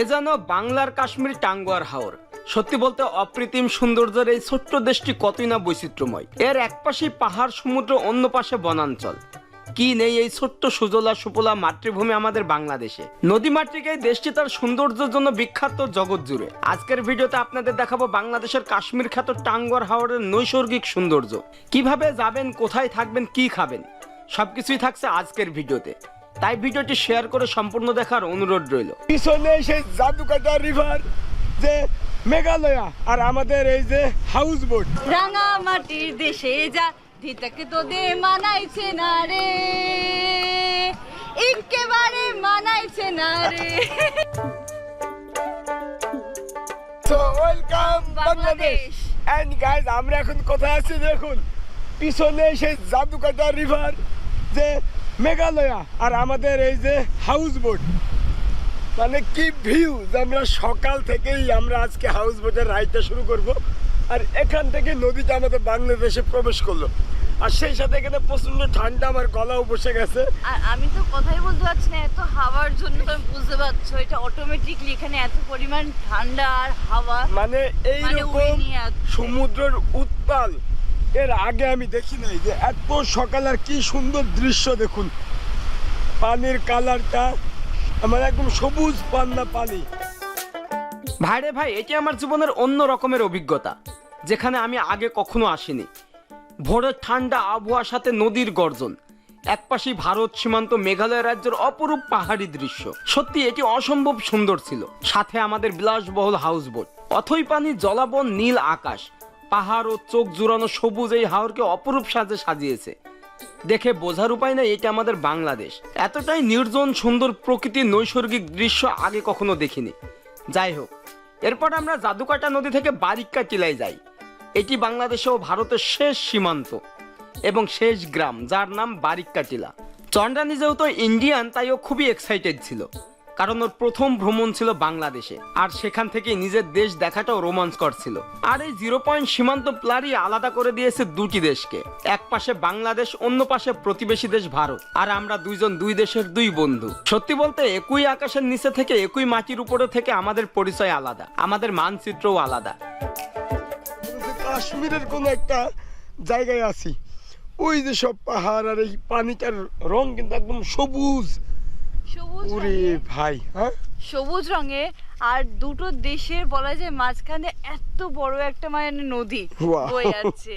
এ যেন বাংলার কাশ্মীর টাঙ্গুয়ার হাওর। সত্যি বলতে অপ্রতিম সৌন্দর্যের এই ছোট্ট দেশটি কতই না বৈচিত্র্যময়। এর এক পাশে পাহাড়, সমুদ্র, অন্য পাশে বনাঞ্চল। কি নেই এই ছোট্ট সুজলা সুপলা মাতৃভূমি আমাদের বাংলাদেশে। নদী মাতৃক এই দেশটি তার সৌন্দর্যের জন্য বিখ্যাত জগৎ জুড়ে। আজকের ভিডিওতে আপনাদের দেখাবো বাংলাদেশের কাশ্মীর খ্যাত টাঙ্গুয়ার হাওরের নৈসর্গিক সৌন্দর্য। কীভাবে যাবেন, কোথায় থাকবেন, কি খাবেন? সবকিছুই থাকছে আজকের ভিডিওতে। তাই ভিডিওটি শেয়ার করে সম্পূর্ণ দেখার অনুরোধ রইল। পিছনে সেই জাদুকাটা রিভার যে মেঘালয়া আর আমাদের এই যে হাউস বোট রাঙা মাটির দেশে যা ধিতাকে তোদের মানাইছে না রে। একেবারে মানাইছে না রে। So welcome Bangladesh Bangladesh. And guys আমরা এখন কোথায় আছি দেখুন। পিছনে সেই জাদুকাটা রিভার যে মেঘালয়া আর আমাদের এই যে হাউস বোট মানে কি ভিউ আমরা সকাল থেকেই আমরা আজকে হাউস বোটের রাইডটা শুরু করব। আর এখান থেকে নদীটা আমাদের বাংলাদেশে প্রবেশ করল। আর সেই সাথে এখানে প্রচণ্ড ঠান্ডা আমার গলাও বসে গেছে। আর আমি তো কথাই বলতে পারছি না এত হাওয়ার জন্য তুমি বুঝতে পারছ এটা অটোমেটিকলি এখানে এত পরিমাণ ঠান্ডা আর হাওয়া। মানে উড়ে এইরকম সমুদ্রের উত্তাল এর আগে আমি দেখি নাই যে এত সকাল আর কি সুন্দর দৃশ্য দেখুন। পানির কালারটা, আমার একদম সবুজ পান্না পানি। ভাইরে ভাই, এটি আমার জীবনের অন্য রকমের অভিজ্ঞতা, যেখানে আমি আগে কখনো আসিনি। ভোরের ঠান্ডা আবহাওয়ার সাথে নদীর গর্জন একপাশে ভারত সীমান্ত মেঘালয় রাজ্যের অপরূপ পাহাড়ি দৃশ্য। সত্যি, এটি অসম্ভব সুন্দর ছিল। সাথে আমাদের বিলাসবহুল হাউস বোট অথই পানি জলাবন নীল আকাশ পাহাড় ও চোখ জুড়ানো সবুজ এই হাওরকে অপরূপ সাজে সাজিয়েছে। দেখে বোঝার উপায় নাই, এটা আমাদের বাংলাদেশ। এতটাই নির্জন, সুন্দর প্রকৃতির নৈসর্গিক দৃশ্য আগে কখনো দেখিনি। যাই হোক, এরপর আমরা জাদুকাটা নদী থেকে বারিক্কা টিলায় যাই। এটি বাংলাদেশ ও ভারতের শেষ সীমান্ত এবং শেষ গ্রাম, যার নাম বারিক্কা টিলা। চন্ডানি যেহেতু ইন্ডিয়ান তাই ও খুবই এক্সাইটেড ছিল। কারণ ওর প্রথম ভ্রমণ ছিল বাংলাদেশে। আর সেখান থেকে নিজের দেশ দেখাটাও রোমাঞ্চকর ছিল। আর এই জিরো পয়েন্ট সীমান্ত প্লারি আলাদা করে দিয়েছে দুটি দেশকে। এক পাশে বাংলাদেশ, অন্য পাশে প্রতিবেশী দেশ ভারত। আর আমরা দুইজন দুই দেশের দুই বন্ধু। সত্যি বলতে, একই আকাশের নিচে থেকে একই মাটির উপরে থেকে আমাদের পরিচয় আলাদা। আমাদের মানচিত্রও আলাদা। কাশ্মীরের কোন একটা জায়গায় আছি, ওই যে সব পাহাড় আর এই পানিটার রং কিন্তু একদম সবুজ। সবুজ ওরে ভাই হ্যাঁ? সবুজ রঙে আর দুটো দেশের বলা যায় মাঝখানে এত বড় একটা মানে নদী. বয়ে যাচ্ছে।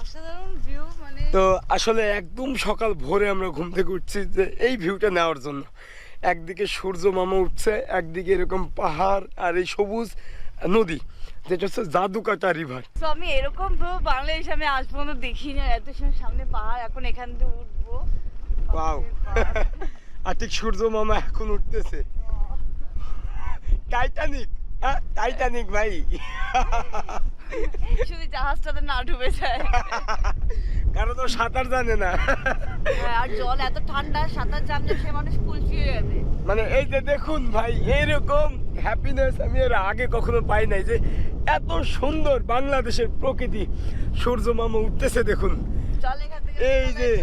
অসাধারণ ভিউ মানে তো আসলে একদম সকাল ভোরে আমরা ঘুম থেকে উঠছি যে এই ভিউটা নেওয়ার জন্য। একদিকে সূর্য মামা উঠছে একদিকে এরকম পাহাড় আর এই সবুজ নদী যেটা হচ্ছে জাদুকাটা রিভার তো আমি এরকম ভিউ বাংলাদেশ আমি আজ পর্যন্ত দেখিনি এত সময় সামনে পাহাড় এখন এখান থেকে উঠবো। Wow. আর ঠিক সূর্য মামা এখন উঠতেছে। টাইটানিক হ্যাঁ টাইটানিক ভাই। শুধু জাহাজটাতে না ডুবে যায়। কারণ তো সাঁতার জানে না। হ্যাঁ, আর জল এত ঠান্ডা সাঁতার জানলে সে মানুষ কুলফি যাবে। মানে এই যে দেখুন ভাই এইরকম হ্যাপিনেস আমি এর আগে কখনো পাই নাই যে এত সুন্দর বাংলাদেশের প্রকৃতি সূর্য মামা উঠতেছে দেখুন। চল এখান এই যে-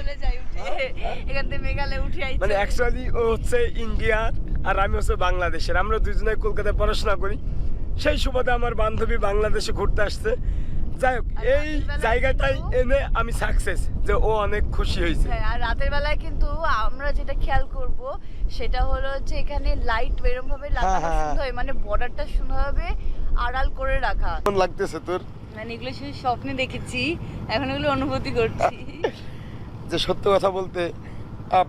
এখান থেকে মেঘালয় উঠে আইছে। মানে অ্যাকচুয়ালি ও হচ্ছে ইন্ডিয়ার আর আমি হচ্ছে বাংলাদেশের। আমরা দুজনে কলকাতায় পড়াশোনা করি। সেই সুবাদে আমার বান্ধবী বাংলাদেশে ঘুরতে আসছে। যাই হোক এই জায়গাটাই এনে আমি সাকসেস যে ও অনেক খুশি হয়েছে। হ্যাঁ আর রাতের বেলায় কিন্তু আমরা যেটা খেয়াল করব সেটা হলো যে এখানে লাইট এরকম ভাবে লাগানো হ্যাঁ, হ্যাঁ। সুন্দর মানে বর্ডারটা সুন্দরভাবে আড়াল করে রাখা। কেমন লাগতেছে তোর? মানে এগুলো শুধু স্বপ্নে দেখেছি, এখন এগুলো অনুভূতি করছি। যে সত্য কথা বলতে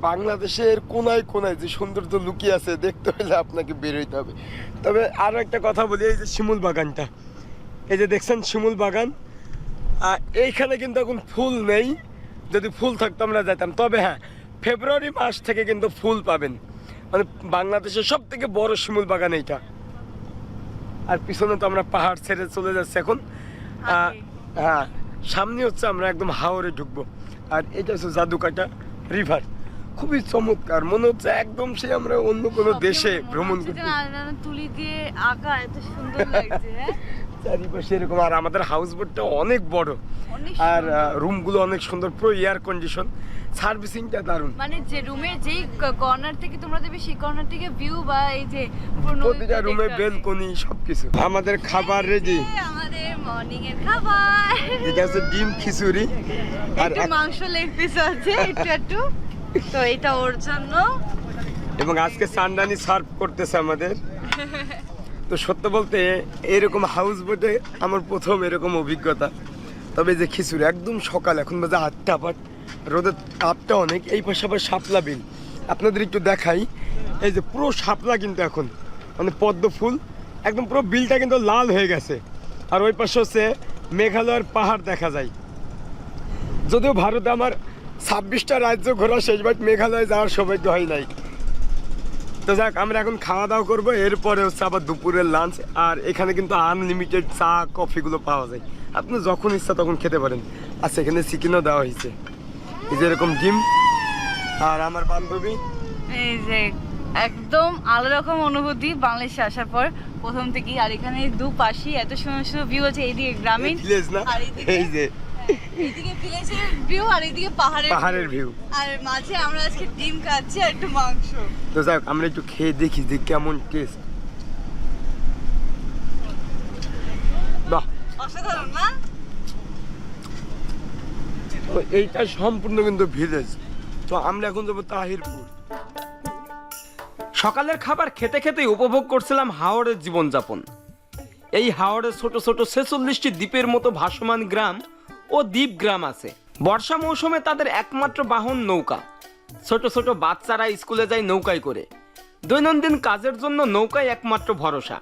বাংলাদেশের কোনায় কোনায় যে সৌন্দর্য লুকিয়ে আছে, দেখতে হলে আপনাকে বেরোইতে হবে। তবে আরও একটা কথা বলি, এই যে শিমুল বাগানটা। এই যে দেখছেন শিমুল বাগান এইখানে কিন্তু এখন ফুল নেই। যদি ফুল থাকতো আমরা যেতাম। তবে হ্যাঁ ফেব্রুয়ারি মাস থেকে কিন্তু ফুল পাবেন। মানে বাংলাদেশের সব থেকে বড় শিমুল বাগান এইটা। আর পিছনে তো আমরা পাহাড় ছেড়ে চলে যাচ্ছি এখন। হ্যাঁ সামনে হচ্ছে আমরা একদম হাওরে ঢুকবো। আর এটা হচ্ছে জাদুকাটা রিভার খুবই চমৎকার মনে হচ্ছে একদম সে আমরা অন্য কোনো দেশে ভ্রমণ করছি তুলি দিয়ে আঁকা এত সুন্দর লাগছে হ্যাঁ? চারিপাশে এরকম আর আমাদের হাউস বোটটা অনেক বড়। আর রুমগুলো অনেক সুন্দর পুরো এয়ার কন্ডিশন সার্ভিসিংটা দারুণ। মানে যে রুমের যেই কর্নার থেকে তোমরা দেবে সেই কর্নার থেকে ভিউ বা এই যে প্রতিটা রুমে বেলকনি সবকিছু। আমাদের খাবার রেডি এই আমাদের মর্নিং এর খাবার। এটা হচ্ছে ডিম খিচুড়ি। আর একটু মাংস লেগ পিস আছে একটু একটু। তো এটা ওর জন্য। এবং আজকে সানডানি সার্ভ করতেছে আমাদের। তো সত্য বলতে এরকম হাউস বোটে আমার প্রথম এরকম অভিজ্ঞতা। তবে যে খিচুড়ি একদম সকাল এখন বাজে আটটা বাট রোদের তাপটা অনেক, এই পাশে আবার শাপলা বিল আপনাদের একটু দেখাই, এই যে পুরো শাপলা কিন্তু এখন মানে পদ্ম ফুল, একদম পুরো বিলটা কিন্তু লাল হয়ে গেছে। আর ওই পাশে হচ্ছে মেঘালয়ের পাহাড় দেখা যায়। যদিও ভারতে আমার ছাব্বিশটা রাজ্য ঘোরা শেষ, বাট মেঘালয় যাওয়ার সৌভাগ্য হয় নাই। তো যাক, আমরা এখন খাওয়া দাওয়া করব, এরপরে হচ্ছে আবার দুপুরের লাঞ্চ আর এখানে কিন্তু আনলিমিটেড চা কফিগুলো পাওয়া যায়। আপনি যখন ইচ্ছা তখন খেতে পারেন। আচ্ছা এখানে চিকেনও দেওয়া হয়েছে। এই যে এরকম ডিম আর আমার বান্ধবী। এই যে একদম আলাদা রকম অনুভূতি বাংলাদেশে আসার পর প্রথম থেকেই। আর এখানে দুপাশে এত সুন্দর সুন্দর ভিউ আছে এইদিকে গ্রামীণ ভিলেজ না? এই যে। এইদিকে ভিলেজের ভিউ আর এইদিকে পাহাড়ের পাহাড়ের ভিউ আর মাঝে আমরা আজকে ডিম খাচ্ছি আর একটু মাংস। তো যাক আমরা একটু খেয়ে দেখি যে কেমন টেস্ট বাহ অসাধারণ না তো এইটা সম্পূর্ণ কিন্তু ভিলেজ। তো আমরা এখন যাব তাহিরপুর। সকালের খাবার খেতে খেতেই উপভোগ করছিলাম হাওড়ের জীবনযাপন। এই হাওড়ের ছোট ছোট ছেচল্লিশটি দ্বীপের মতো ভাসমান গ্রাম ও দ্বীপ গ্রাম আছে। বর্ষা মৌসুমে তাদের একমাত্র বাহন নৌকা। ছোট ছোট বাচ্চারা স্কুলে যায় নৌকায় করে। দৈনন্দিন কাজের জন্য নৌকায় একমাত্র ভরসা।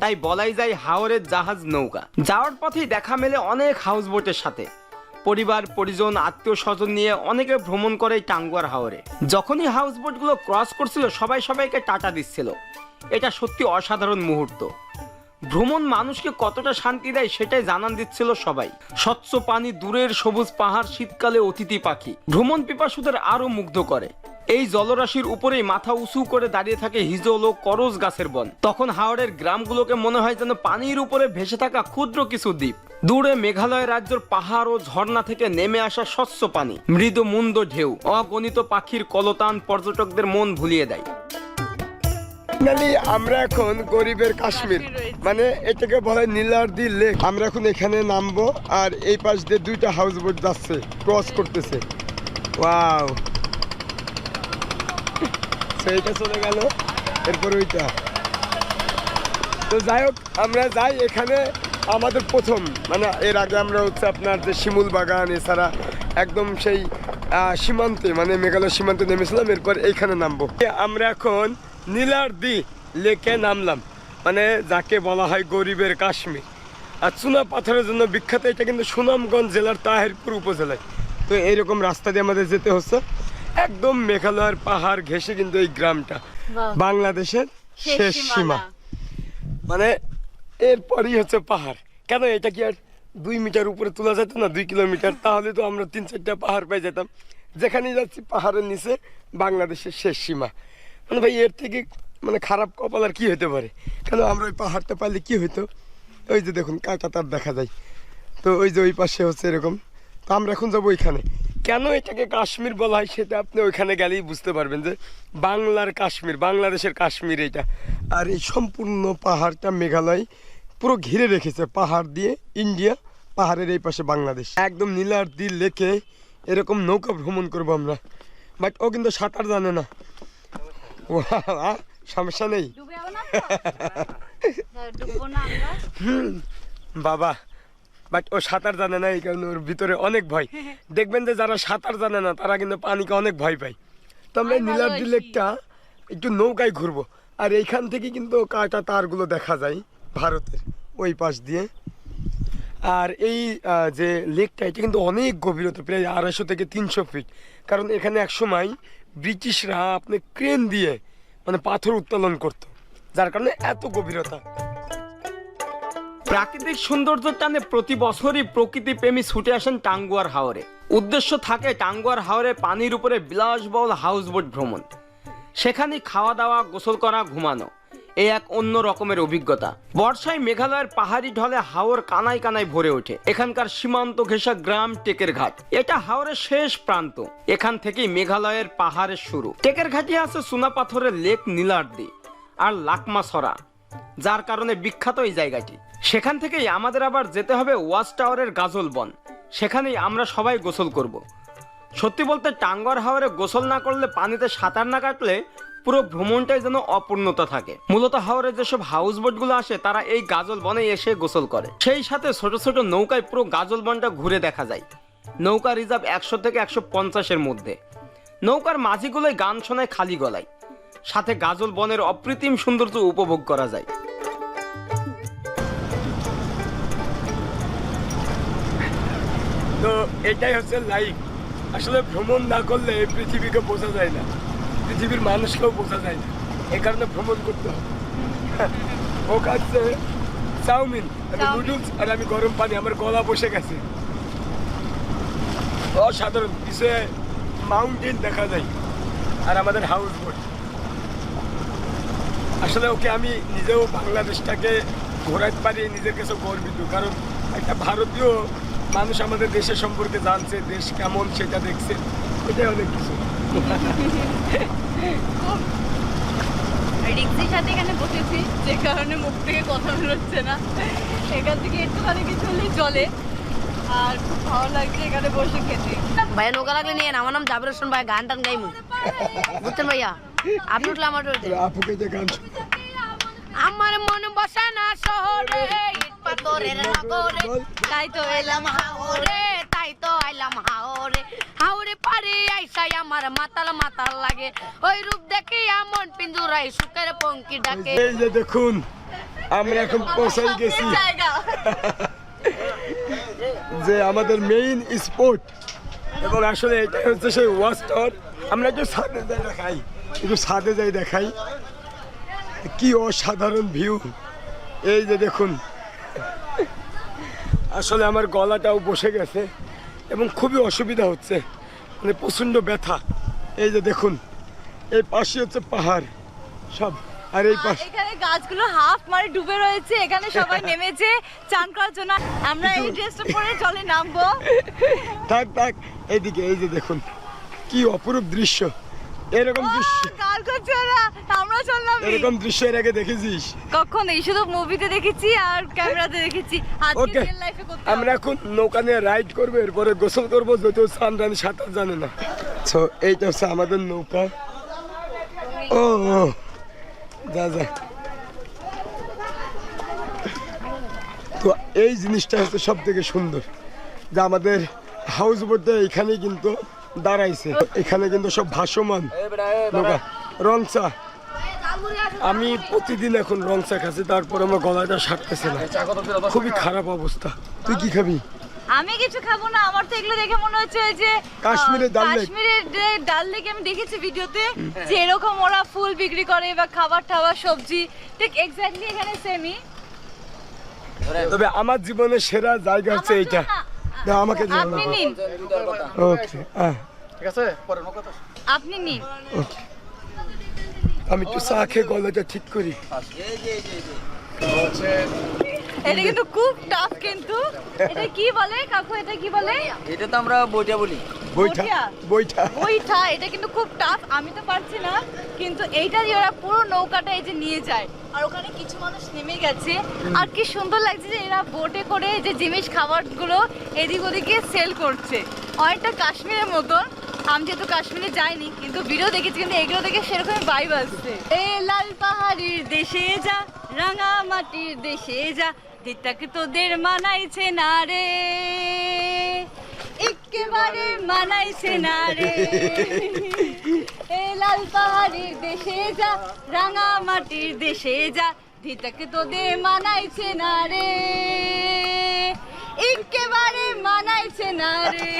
তাই বলাই যায় হাওড়ের জাহাজ নৌকা। যাওয়ার পথেই দেখা মেলে অনেক হাউস বোটের সাথে। পরিবার, পরিজন আত্মীয় স্বজন নিয়ে অনেকে ভ্রমণ করে টাঙ্গুয়ার হাওরে। যখনই হাউস বোটগুলো ক্রস করছিল, সবাই সবাইকে টাটা দিচ্ছিল। এটা সত্যি অসাধারণ মুহূর্ত। ভ্রমণ মানুষকে কতটা শান্তি দেয় সেটাই জানান দিচ্ছিল সবাই। স্বচ্ছ পানি, দূরের সবুজ পাহাড়, শীতকালে অতিথি পাখি। ভ্রমণ পিপাসুদের আরও মুগ্ধ করে। এই জলরাশির উপরেই মাথা উঁচু করে দাঁড়িয়ে থাকে হিজল ও করজ গাছের বন। তখন হাওড়ের গ্রামগুলোকে মনে হয় যেন পানির উপরে ভেসে থাকা ক্ষুদ্র কিছু দ্বীপ। দূরে মেঘালয় রাজ্যের পাহাড় ও ঝর্ণা থেকে নেমে আসা স্বচ্ছ পানি মৃদু মুন্দ ঢেউ অগণিত পাখির কলতান পর্যটকদের মন ভুলিয়ে দেয়। আমরা এখন গরিবের কাশ্মীর। মানে এটাকে বলে হয় নীলার্দি লেক। আমরা এখন এখানে নামবো আর এই পাশ দিয়ে দুইটা হাউস বোট যাচ্ছে ক্রস করতেছে। ওয়াও সেইটা চলে গেল। এরপর ওইটা। তো যাই আমরা যাই এখানে আমাদের প্রথম। মানে এর আগে আমরা হচ্ছে আপনার যে শিমুল বাগান, এছাড়া একদম সেই সীমান্তে মানে মেঘালয় সীমান্তে নেমেছিলাম, এরপর এইখানে নামবো। আমরা এখন নীলারদি লেকে নামলাম। মানে যাকে বলা হয় গরিবের কাশ্মীর। আর চুনা পাথরের জন্য বিখ্যাত, এটা কিন্তু সুনামগঞ্জ জেলার তাহেরপুর উপজেলায়। তো এইরকম রাস্তা দিয়ে আমাদের যেতে হচ্ছে। একদম মেঘালয়ের পাহাড় ঘেঁষে কিন্তু এই গ্রামটা। বাংলাদেশের শেষ সীমা। মানে এরপরই হচ্ছে পাহাড়। কেন এটা কি আর দুই মিটার উপরে তোলা যেত না দুই কিলোমিটার? তাহলে তো আমরা তিন চারটা পাহাড় পেয়ে যেতাম। যেখানেই যাচ্ছি পাহাড়ের নিচে বাংলাদেশের শেষ সীমা। মানে ভাই এর থেকে মানে খারাপ কপাল আর কি হতে পারে? কেন আমরা ওই পাহাড়টা পাইলে কি হইতো? ওই যে দেখুন কাঁটা তার দেখা যায়। তো ওই যে ওই পাশে হচ্ছে এরকম। তো আমরা এখন যাব ওইখানে। কেন এটাকে কাশ্মীর বলা হয় সেটা আপনি ওইখানে গেলেই বুঝতে পারবেন যে বাংলার কাশ্মীর বাংলাদেশের কাশ্মীর এটা আর এই সম্পূর্ণ পাহাড়টা মেঘালয় পুরো ঘিরে রেখেছে পাহাড় দিয়ে ইন্ডিয়া পাহাড়ের এই পাশে বাংলাদেশ। একদম নীলার দিল লেকে এরকম নৌকা ভ্রমণ করব আমরা। বাট ও কিন্তু সাঁতার জানে না। ও সমস্যা নেই? হ্যাঁ, বাবা বাট ও সাঁতার জানে না এই কারণে ওর ভিতরে অনেক ভয়। দেখবেন যে যারা সাঁতার জানে না তারা কিন্তু পানিকে অনেক ভয় পায়। তো আমরা আমি নীলাদ্রি। লেকটা একটু নৌকায় ঘুরবো। আর এইখান থেকে কিন্তু কাটা তারগুলো দেখা যায় ভারতের ওই পাশ দিয়ে। আর এই যে লেকটা এটা কিন্তু অনেক গভীরতা প্রায় আড়াইশো থেকে তিনশো ফিট। কারণ এখানে এক সময় ব্রিটিশরা আপনি ক্রেন দিয়ে মানে পাথর উত্তোলন করতো। যার কারণে এত গভীরতা। প্রাকৃতিক সৌন্দর্য টানে প্রতি বছরই প্রকৃতি প্রেমী ছুটে আসেন টাঙ্গুয়ার হাওরে। উদ্দেশ্য থাকে টাঙ্গুয়ার হাওরে পানির উপরে বিলাসবহুল হাউস বোট ভ্রমণ। সেখানে খাওয়া দাওয়া গোসল করা, ঘুমানো এই এক অন্য রকমের অভিজ্ঞতা। বর্ষায় মেঘালয়ের পাহাড়ি ঢলে হাওর কানায় কানায় ভরে ওঠে। এখানকার সীমান্ত ঘেঁষা গ্রাম টেকের ঘাট। এটা হাওরের শেষ প্রান্ত। এখান থেকেই মেঘালয়ের পাহাড়ের শুরু। টেকের ঘাটে আছে চুনা পাথরের লেক নীলার্দি আর লাকমা সরা যার কারণে বিখ্যাত এই জায়গাটি। সেখান থেকেই আমাদের আবার যেতে হবে ওয়াচ টাওয়ারের গাজল বন। সেখানেই আমরা সবাই গোসল করব। সত্যি বলতে টাঙ্গর হাওয়ারে গোসল না করলে পানিতে সাঁতার না কাটলে পুরো ভ্রমণটাই যেন অপূর্ণতা থাকে। মূলত হাওরে যেসব হাউস বোটগুলো আসে, তারা এই গাজল বনে এসে গোসল করে। সেই সাথে ছোট ছোট নৌকায় পুরো গাজল বনটা ঘুরে দেখা যায়। নৌকা রিজার্ভ একশো থেকে একশো পঞ্চাশের মধ্যে। নৌকার মাঝিগুলোই গান শোনায় খালি গলায়। সাথে গাজল বনের অপ্রতিম সৌন্দর্য উপভোগ করা যায়। তো এটাই হচ্ছে লাইফ আসলে ভ্রমণ না করলে এই পৃথিবীকে বোঝা যায় না। পৃথিবীর মানুষকেও বোঝা যায় না। এই কারণে ভ্রমণ করতে হবে। ও খাচ্ছে চাউমিন আমি নুডলস আর আমি গরম পানি আমার গলা বসে গেছে। অসাধারণ। পিছে মাউন্টেন দেখা যায় আর আমাদের হাউস বোট আসলে ওকে আমি নিজেও বাংলাদেশটাকে ঘোরাতে পারি নিজের কাছে গর্বিত। কারণ একটা ভারতীয় মানুষ আমাদের দেশের সম্পর্কে জানছে দেশ কেমন সেটা দেখছে। এটাই অনেক কিছু। রিক্সির সাথে এখানে বসেছি যে কারণে মুখ থেকে কথা বেরোচ্ছে না। এখান থেকে একটুখানি কিছু হলেই চলে। আর খুব ভালো লাগছে এখানে বসে খেতে। ভাইয়া নৌকা লাগলে নিয়ে আমার নাম জাবির হোসেন ভাই গান টান গাইমু। বুঝছেন ভাইয়া? আপনি উঠলে আমার আপুকে যে গান আমার মন বসে না শহরে। পাথরের নগরে তাই তো এলাম হাওরে তাই তো আইলাম হাওরে হাওরে পারে আইসাই আমার মাতাল মাতাল লাগে ওই রূপ দেখে মন পিঞ্জুরাই সুখের পঙ্কি ডাকে এই যে দেখুন আমরা এখন পৌঁছাই গেছি জায়গা যে আমাদের মেইন স্পট এবং আসলে এটা হচ্ছে সেই ওয়াচ টাওয়ার আমরা একটু ছাদে যাই দেখাই একটু ছাদে যাই দেখাই কি অসাধারণ ভিউ এই যে দেখুন আসলে আমার গলাটাও বসে গেছে এবং খুবই অসুবিধা হচ্ছে মানে প্রচণ্ড ব্যথা। এই যে দেখুন এই পাশে হচ্ছে পাহাড় সব। আর এই পাশে এখানে গাছগুলো হাফ মানে ডুবে রয়েছে এখানে সবাই নেমেছে চান করার জন্য। আমরা এই ড্রেসটা পরে জলে নামবো। থাক থাক এইদিকে এই যে দেখুন কি অপরূপ দৃশ্য। এরকম দৃশ্য আমরা চললাম এরকম দৃশ্য এর আগে দেখেছিস? কখন? এই শুধু মুভিতে দেখেছি আর ক্যামেরাতে দেখেছি। আজকে রিয়েল লাইফে করতে আমরা এখন নৌকা নিয়ে রাইড করব এরপরে গোসল করব যদিও সান রানি সাঁতার জানে না। তো এইটা হচ্ছে আমাদের নৌকা। ও যা যা। তো এই জিনিসটা হচ্ছে সব থেকে সুন্দর যে আমাদের হাউস বোটে এখানে কিন্তু দাঁড়াইছে। এখানে কিন্তু সব ভাসমান নৌকা রংচা আমি প্রতিদিন এখন রংচা খাচ্ছি তারপর আমার গলাটা সারতেছে না। খুবই খারাপ অবস্থা। তুই কি খাবি? আমি কিছু খাব না আমার তো এগুলো দেখে মনে হচ্ছে যে কাশ্মীরের ডাল লেক। কাশ্মীরের ডাল লেক আমি দেখেছি ভিডিওতে যে এরকম ওরা ফুল বিক্রি করে বা খাবার টাবার সবজি ঠিক এক্স্যাক্টলি এখানে সেমই তবে আমার জীবনের সেরা জায়গা হচ্ছে এইটা। না, আমাকে দিও। আপনি নিন। ওকে আহ, আপনি নিন। ওকে আমি একটু চা খেয়ে গলাটা ঠিক করি। এটা কিন্তু খুব টাফ কিন্তু। এটা কি বলে? কাকু এটা কি বলে? এটা তো আমরা বইটা বলি। বইটা? বইটা? ওইটা এটা কিন্তু খুব টাফ আমি তো পারছি না কিন্তু এইটা দিয়ে ওরা পুরো নৌকাটা এই যে নিয়ে যায়। আর ওখানে কিছু মানুষ নেমে গেছে। আর কি সুন্দর লাগছে যে এরা বোটে করে যে জিনিস খাবারগুলো এদিক ওদিকে সেল করছে। অনেকটা কাশ্মীরের মতন আমি যেহেতু কাশ্মীরে যাইনি কিন্তু ভিডিও দেখেছি কিন্তু এগুলো দেখে সেরকম ভাইব আসছে। এ লাল পাহাড়ির দেশে যা রাঙা মাটির দেশে যা দিতাকে তোদের মানাইছে না রে। একেবারে মানাইছে না রে। এ লাল পাহাড়ির দেশে যা রাঙা মাটির দেশে যা ধিতাকে তোদের মানাইছে না রে। একেবারে মানাইছে না রে।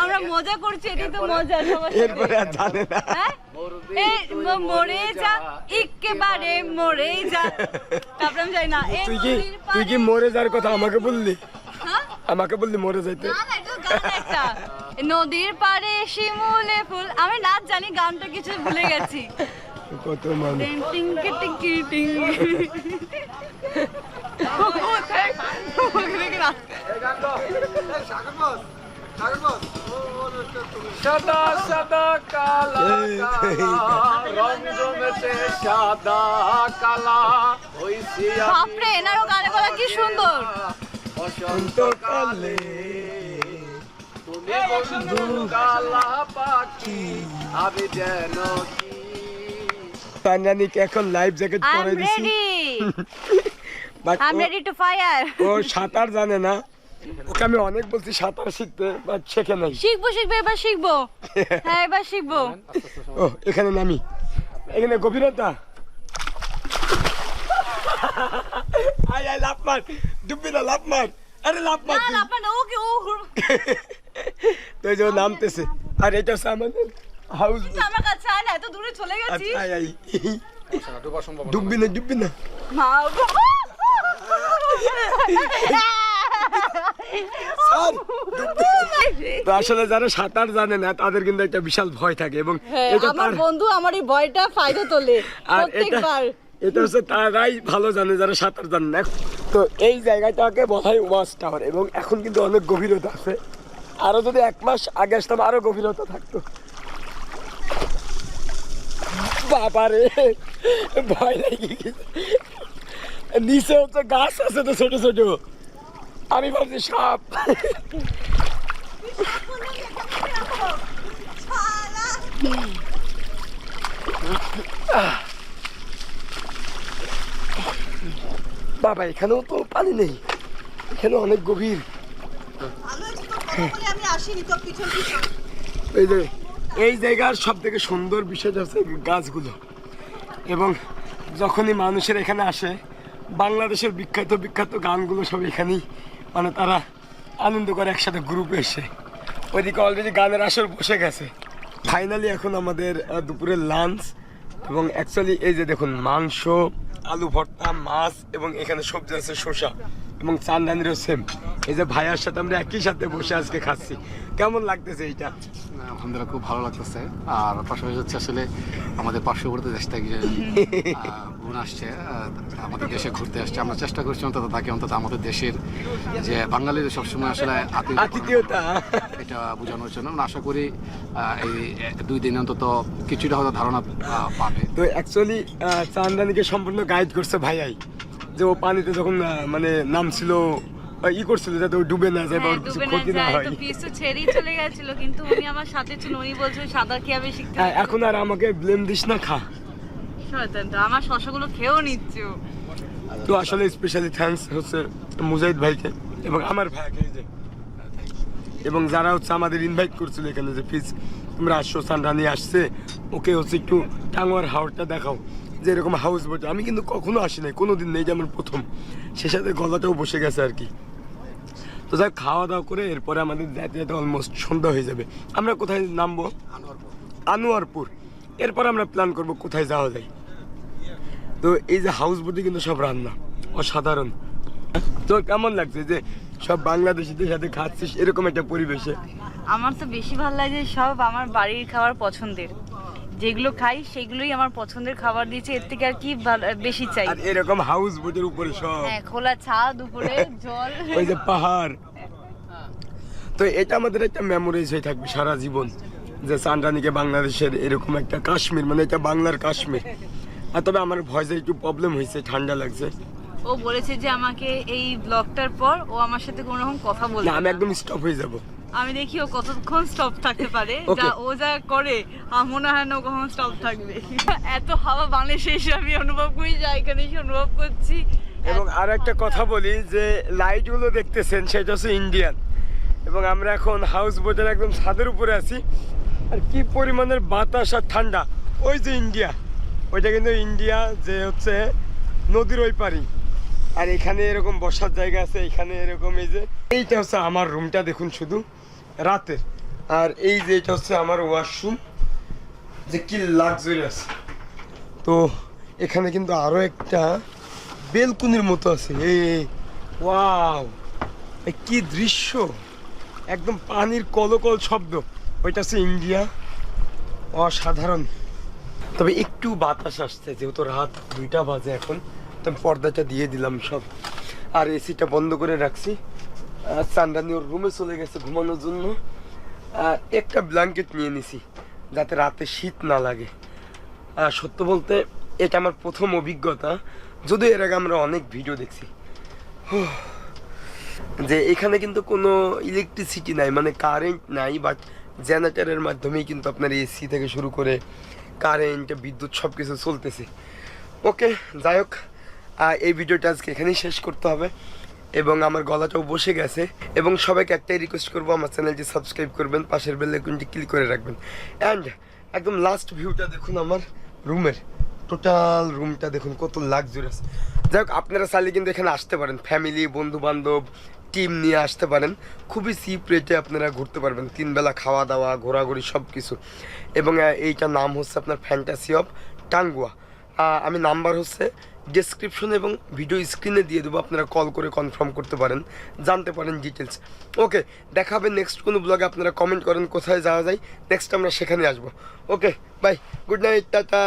আমরা মজা করছি এটা তো মজা সবার এরপরে আর জানে না। হ্যাঁ? মরে যা একেবারে মরে যা তারপরে আমি যাই না তুই কি নদীর তুই কি মরে যাওয়ার কথা আমাকে বললি হ্যাঁ? আমাকে বললি মরে যাইতে নদীর পাড়ে শিমুলে ফুল আমি নাচ জানি গানটা কিছু ভুলে গেছি কত মানুষ টিং সাদা সাদা কালা রং জমেছে সাদা কালা হইছি বাপরে এনারও গানে বলা কি সুন্দর। তুমি বন্ধু কালা পাখি আমি যেন কি? তান্ডানিকে এখন লাইফ জ্যাকেট পরে দিছি। ও সাঁতার জানে না। ওকে আমি অনেক বলছি সাঁতার শিখতে বাট শেখে নাই। শিখব শিখব এবার শিখব। হ্যাঁ এবার শিখব। ও এখানে নামি। এখানে গভীরতা। আয় আয় লাভ মার। ডুববি না লাভ মার। আরে লাভ মার না। না আপনার ওকে ও তো যে নামতেছে। আর এটা হচ্ছে হাউস আমার কাছে আয় না এত দূরে চলে গেছি আচ্ছা আয় আয়। ডুববি না ডুববি না। মা আসলে যারা সাঁতার জানে না তাদের কিন্তু একটা বিশাল ভয় থাকে এবং হ্যাঁ, আমার বন্ধু আমার এই ভয়টা ফায়দা তোলে আর এটা এটা হচ্ছে তারাই ভালো জানে যারা সাঁতার জানে না। তো এই জায়গাটাকে বলা হয় ওয়াচ টাওয়ার এবং এখন কিন্তু অনেক গভীরতা আছে। আরও যদি এক মাস আগে আসতাম আরও গভীরতা থাকতো। বাবারে ভয় লাগে নিচে হচ্ছে গাছ আছে তো ছোট ছোট। আমি ভাবছি সাপ বাবা, এখানেও তো পানি নেই। এখানে অনেক গভীর। এই যে, এই জায়গার সব থেকে সুন্দর বিষয় হচ্ছে গাছগুলো। এবং যখনই মানুষের এখানে আসে, বাংলাদেশের বিখ্যাত বিখ্যাত গানগুলো সব এখানেই মানে তারা আনন্দ করে একসাথে গ্রুপে এসে। ওইদিকে অলরেডি গানের আসর বসে গেছে। ফাইনালি এখন আমাদের দুপুরে লাঞ্চ এবং অ্যাকচুয়ালি এই যে দেখুন, মাংস, আলু ভর্তা, মাছ এবং এখানে সবজি আছে শসা। এবং চান্দানিরও সেম এই যে ভাইয়ার সাথে আমরা একই সাথে বসে আজকে খাচ্ছি। কেমন লাগতেছে এইটা? আলহামদুলিল্লাহ খুব ভালো লাগতেছে। আর পাশাপাশি হচ্ছে আসলে আমাদের পার্শ্ববর্তী দেশ থেকে বোন আসছে আমাদের দেশে ঘুরতে আসছে। আমরা চেষ্টা করছি অন্তত তাকে অন্তত আমাদের দেশের যে বাঙালির সবসময় আসলে আতিথ্য আতিথেয়তা। এটা বোঝানোর জন্য। আমরা আশা করি এই দুই দিনে অন্তত কিছুটা হয়তো ধারণা পাবে। তো অ্যাকচুয়ালি চান্দানিকে সম্পূর্ণ গাইড করছে ভাইয়াই। যে ও পানিতে যখন মানে নামছিল ই করছিল যাতে ও ডুবে না যায় বা হ্যাঁ, কিছু না ক্ষতি না হয়। পিস ছেড়েই চলে গেছিল কিন্তু উনি আমার সাথে ছিল উনি বলছিল সাঁতার কীভাবে শিখতে হ্যাঁ, এখন আর আমাকে ব্লেম দিস না খা। আমার শশাগুলো খেয়েও নিচ্ছ। তো আসলে স্পেশালি থ্যাঙ্কস হচ্ছে মুজাহিদ ভাইকে এবং আমার ভাইকে যে। এবং যারা হচ্ছে আমাদের ইনভাইট করছিল এখানে যে প্লিজ তোমরা আসছো সানরানি আসছে ওকে হচ্ছে একটু টাঙ্গুয়ার হাওরটা দেখাও। যে এরকম হাউস বোটে আমি কিন্তু কখনো আসি নাই কোনো দিন নেই যেমন প্রথম। সে সাথে গলাটাও বসে গেছে আর কি। তো যাই খাওয়া দাওয়া করে এরপরে আমাদের যেতে যেতে অলমোস্ট সন্ধ্যা হয়ে যাবে। আমরা কোথায় নামবো? আনোয়ারপুর। এরপর আমরা প্ল্যান করব কোথায় যাওয়া যায়। তো এই যে হাউস বোটে কিন্তু সব রান্না, অসাধারণ। তো কেমন লাগছে যে সব বাংলাদেশিদের সাথে খাচ্ছিস, এরকম একটা পরিবেশে? আমার তো বেশি ভালো লাগে সব আমার বাড়ির খাবার পছন্দের। যেগুলো খাই সেগুলোই আমার পছন্দের খাবার দিয়েছে। এর থেকে আর কি বেশি চাই। আর এরকম হাউস বোটের উপরে সব। হ্যাঁ খোলা ছাদ উপরে জল। ওই যে পাহাড়। তো এটা আমাদের একটা মেমোরিজ হয়ে থাকবে সারা জীবন যে সানরানিকে বাংলাদেশের এরকম একটা কাশ্মীর মানে এটা বাংলার কাশ্মীর। আর তবে আমার ভয়েসে একটু প্রবলেম হয়েছে ঠান্ডা লাগছে। ও বলেছে যে আমাকে এই ব্লগটার পর ও আমার সাথে কোনো রকম কথা বলবে না আমি একদম স্টপ হয়ে যাব। আমি দেখি ও কতক্ষণ স্টপ থাকতে পারে যা ও যা করে মনে হয় না কখন স্টপ থাকবে? এত হাওয়া বাংলাদেশে আমি অনুভব করি যা এখানে এসে অনুভব করছি। এবং আর একটা কথা বলি যে লাইটগুলো দেখতেছেন সেটা হচ্ছে ইন্ডিয়ান এবং আমরা এখন হাউস বোটের একদম ছাদের উপরে আছি। আর কি পরিমাণের বাতাস আর ঠান্ডা। ওই যে ইন্ডিয়া ওইটা কিন্তু ইন্ডিয়া যে হচ্ছে নদীর ওই পারি আর এখানে এরকম বসার জায়গা আছে এখানে এরকম এই যে এইটা হচ্ছে আমার রুমটা দেখুন শুধু। রাতের। আর এই যে এটা হচ্ছে আমার ওয়াশরুম যে কি লাক্সারিয়াস তো এখানে কিন্তু আরও একটা বেলকুনির মতো আছে। এই ওয়াও! কি দৃশ্য! একদম পানির কলকল শব্দ। ওইটা হচ্ছে ইন্ডিয়া। অসাধারণ। তবে একটু বাতাস আসছে, যেহেতু রাত দুইটা বাজে এখন, তো পর্দাটা দিয়ে দিলাম সব। আর এসিটা বন্ধ করে রাখছি। চান্দানি ওর রুমে চলে গেছে ঘুমানোর জন্য। আর একটা ব্ল্যাঙ্কেট নিয়ে নিছি, যাতে রাতে শীত না লাগে। আর সত্য বলতে এটা আমার প্রথম অভিজ্ঞতা, যদিও এর আগে আমরা অনেক ভিডিও দেখছি। যে এখানে কিন্তু কোনো ইলেকট্রিসিটি নাই মানে কারেন্ট নাই বাট জেনারেটারের মাধ্যমেই কিন্তু আপনার এসি থেকে শুরু করে কারেন্ট বিদ্যুৎ সব কিছু চলতেছে। ওকে যাই হোক এই ভিডিওটা আজকে এখানেই শেষ করতে হবে। এবং আমার গলাটাও বসে গেছে এবং সবাইকে একটাই রিকোয়েস্ট করব, আমার চ্যানেলটি সাবস্ক্রাইব করবেন, পাশের বেল আইকনটি ক্লিক করে রাখবেন। অ্যান্ড একদম লাস্ট ভিউটা দেখুন আমার রুমের টোটাল রুমটা দেখুন, কত লাক্সুরিয়াস যাই হোক, আপনারা চাইলে কিন্তু এখানে আসতে পারেন। ফ্যামিলি বন্ধু বান্ধব টিম নিয়ে আসতে পারেন। খুবই চিপ রেটে আপনারা ঘুরতে পারবেন। তিনবেলা খাওয়া দাওয়া ঘোরাঘুরি সব কিছু এবং এইটার নাম হচ্ছে আপনার ফ্যান্টাসি অফ টাঙ্গুয়া আমি নাম্বার হচ্ছে ডেসক্রিপশন এবং ভিডিও স্ক্রিনে দিয়ে দেবো। আপনারা কল করে কনফার্ম করতে পারেন, জানতে পারেন ডিটেলস ওকে দেখা হবে নেক্সট কোনো ব্লগে আপনারা কমেন্ট করেন কোথায় যাওয়া যায়। নেক্সট আমরা সেখানে আসব। Okay bye good night tata.